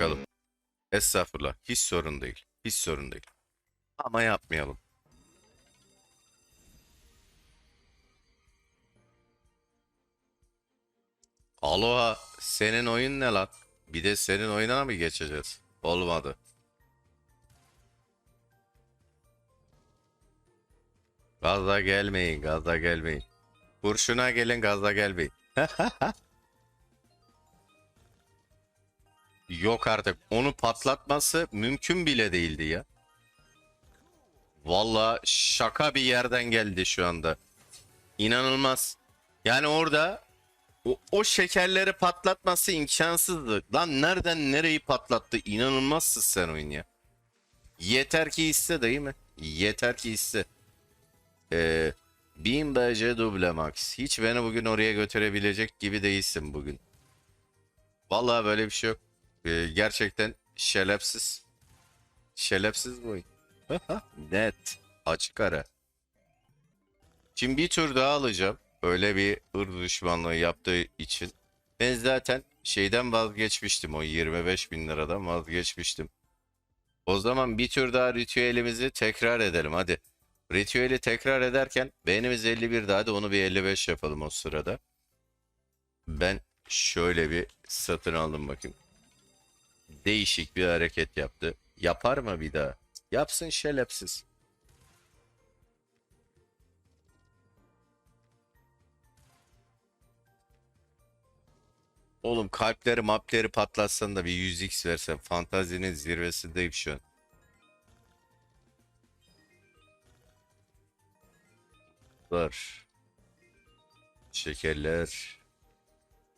bakalım. Estağfurullah. Hiç sorun değil. Hiç sorun değil. Ama yapmayalım. Aloha senin oyun ne lan? Bir de senin oyununa mı geçeceğiz? Olmadı. Gaza gelmeyin, gaza gelmeyin. Kurşuna gelin, gaza gelmeyin. Yok artık. Onu patlatması mümkün bile değildi ya. Valla şaka bir yerden geldi şu anda. İnanılmaz. Yani orada o, o şekerleri patlatması imkansızdı. Lan nereden nereyi patlattı? İnanılmazsın sen oyun ya. Yeter ki iste değil mi? Yeter ki iste. Ee, 1000 BC duble max. Hiç beni bugün oraya götürebilecek gibi değilsin bugün. Vallahi böyle bir şey yok. Ee, gerçekten. Şerefsiz bu oyun. Net. Açık ara. Şimdi bir tur daha alacağım. Öyle bir ırk düşmanlığı yaptığı için. Ben zaten şeyden vazgeçmiştim. O 25 bin liradan vazgeçmiştim. O zaman bir tur daha ritüelimizi tekrar edelim. Hadi. Ritüeli tekrar ederken beğenimiz 51 daha da onu bir 55 yapalım o sırada. Ben şöyle bir satın aldım bakayım. Değişik bir hareket yaptı. Yapar mı bir daha? Yapsın şerefsiz. Oğlum kalpleri mapleri patlatsan da bir 100x versen. Fantazinin zirvesindeyim şu an. Var. Şekerler.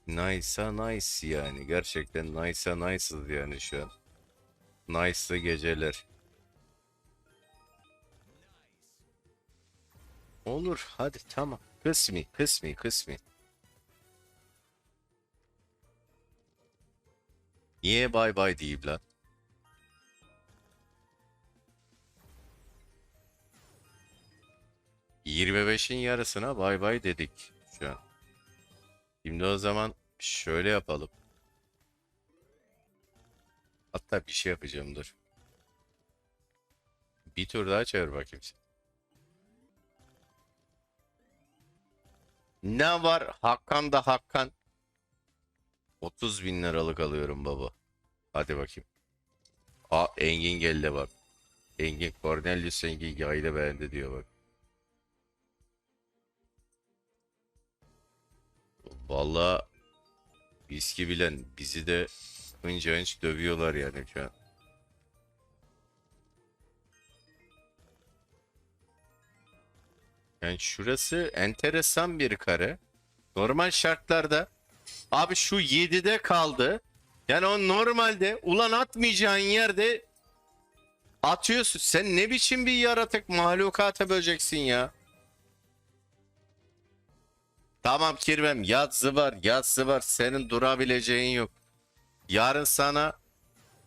Nice'a nice yani. Gerçekten nice'a nice'ız yani şu an. Nice'lı geceler. Olur hadi tamam. Kısmi kısmi kısmi. Niye bay bay deyip lan? ...25'in yarısına bay bay dedik şu an. Şimdi o zaman şöyle yapalım. Hatta bir şey yapacağım dur. Bir tur daha çevir bakayım sen. Ne var? Hakkan da Hakkan. 30 bin liralık alıyorum baba. Hadi bakayım. Aa Engin geldi bak. Engin Cornelius Engin yaylı beğendi diyor bak. Vallahi viski bilen bizi de hınca hınç dövüyorlar yani şu an. Yani şurası enteresan bir kare. Normal şartlarda abi şu 7'de kaldı. Yani o normalde ulan atmayacağın yerde atıyorsun. Sen ne biçim bir yaratık mahlukata böleceksin ya. Tamam kirvem yatsı var yatsı var senin durabileceğin yok. Yarın sana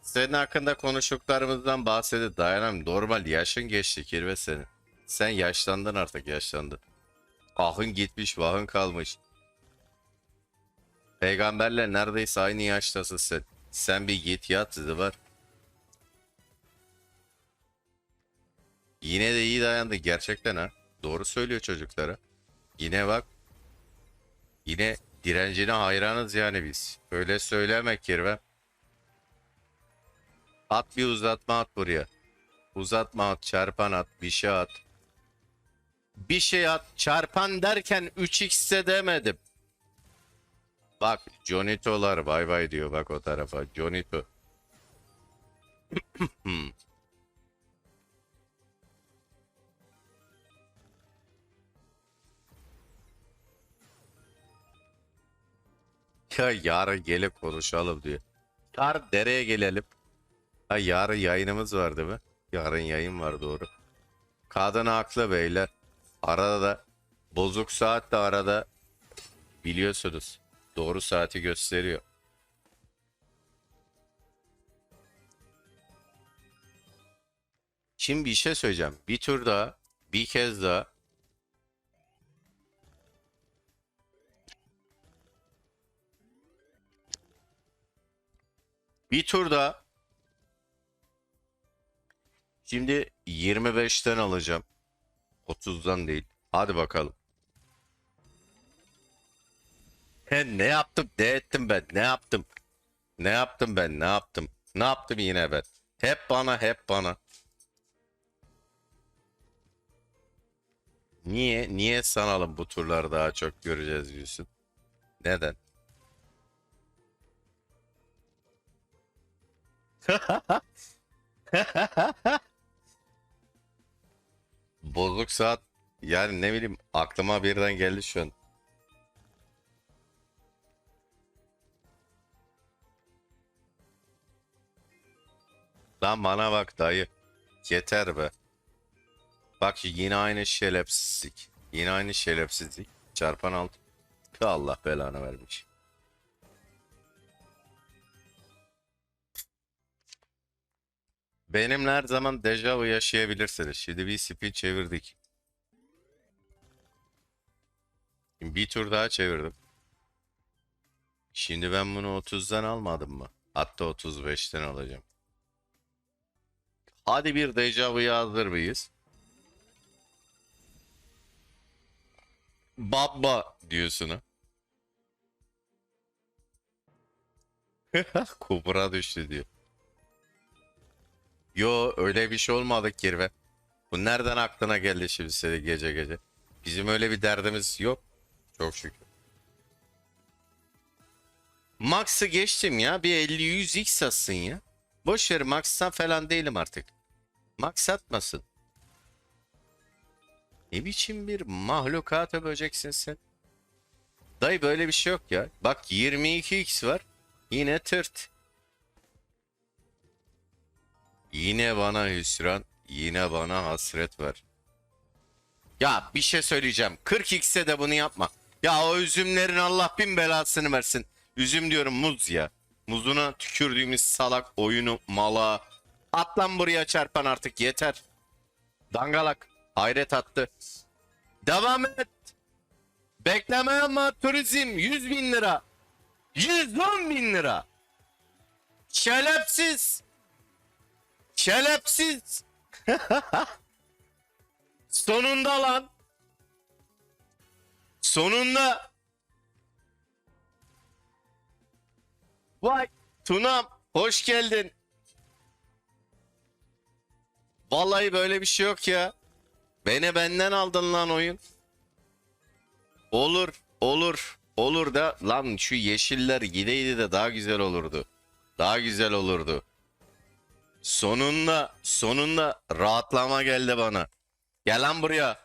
senin hakkında konuştuklarımızdan bahsedip dayanam. Normal yaşın geçti kirve senin. Sen yaşlandın artık yaşlandın. Ahın gitmiş vahın kalmış. Peygamberle neredeyse aynı yaştasın sen. Sen bir git yat var. Yine de iyi dayandı gerçekten ha. Doğru söylüyor çocuklara. Yine bak. Yine direncine hayranız yani biz. Öyle söylemek kirve. At bir uzatma at buraya. Uzatma at, çarpan at, bir şey at. Bir şey at, çarpan derken 3x'e demedim. Bak Jonito'lar bay bay diyor bak o tarafa. Jonito. ya yarın gelip konuşalım diyor. Yarın nereye gelelim? Ha yarın yayınımız var değil mi? Yarın yayın var doğru. Kadın haklı beyler. Arada da bozuk saat de arada biliyorsunuz. Doğru saati gösteriyor. Şimdi bir şey söyleyeceğim. Bir tur daha, bir kez daha. Bir tur daha. Şimdi 25'ten alacağım. 30'dan değil. Hadi bakalım. He, ne yaptım? Ne ettim ben? Ne yaptım? Ne yaptım ben? Ne yaptım? Ne yaptım yine ben? Hep bana, hep bana. Niye? Niye sanalım bu turları daha çok göreceğiz diyorsun? Neden? Bozuk saat yani ne bileyim aklıma birden geldi şu an. Lan bana bak dayı. Yeter be. Bak yine aynı şerefsizlik. Yine aynı şerefsizlik. Çarpan alt. Allah belanı vermiş. Benimle her zaman dejavu yaşayabilirsiniz. Şimdi bir spin çevirdik. Bir tur daha çevirdim. Şimdi ben bunu 30'dan almadım mı? Hatta 35'ten alacağım. Hadi bir dejavuya hazır mıyız? Baba diyorsun ha. Kubra düştü diyor. Yo öyle bir şey olmadı kirve. Bu nereden aklına geldi şimdi seni gece gece? Bizim öyle bir derdimiz yok. Çok şükür. Max'ı geçtim ya. Bir 50-100 x atsın ya. Boş ver Max'tan falan değilim artık. Max atmasın. Ne biçim bir mahlukata böceksin sen? Dayı böyle bir şey yok ya. Bak 22x var. Yine tırt. Yine bana hüsran, yine bana hasret var. Ya bir şey söyleyeceğim. 40x'e de bunu yapma. Ya o üzümlerin Allah bin belasını versin. Üzüm diyorum muz ya. Muzuna tükürdüğümüz salak oyunu mala. At lan buraya çarpan artık yeter. Dangalak. Hayret attı. Devam et. Bekleme ama turizm 100 bin lira. 110 bin lira. Şerefsiz. Şerefsiz. Sonunda lan. Sonunda. Vay Tunam hoş geldin. Vallahi böyle bir şey yok ya. Beni benden aldın lan oyun. Olur, olur, olur da lan şu yeşiller gideydi de daha güzel olurdu. Daha güzel olurdu. Sonunda, sonunda rahatlama geldi bana. Gel lan buraya.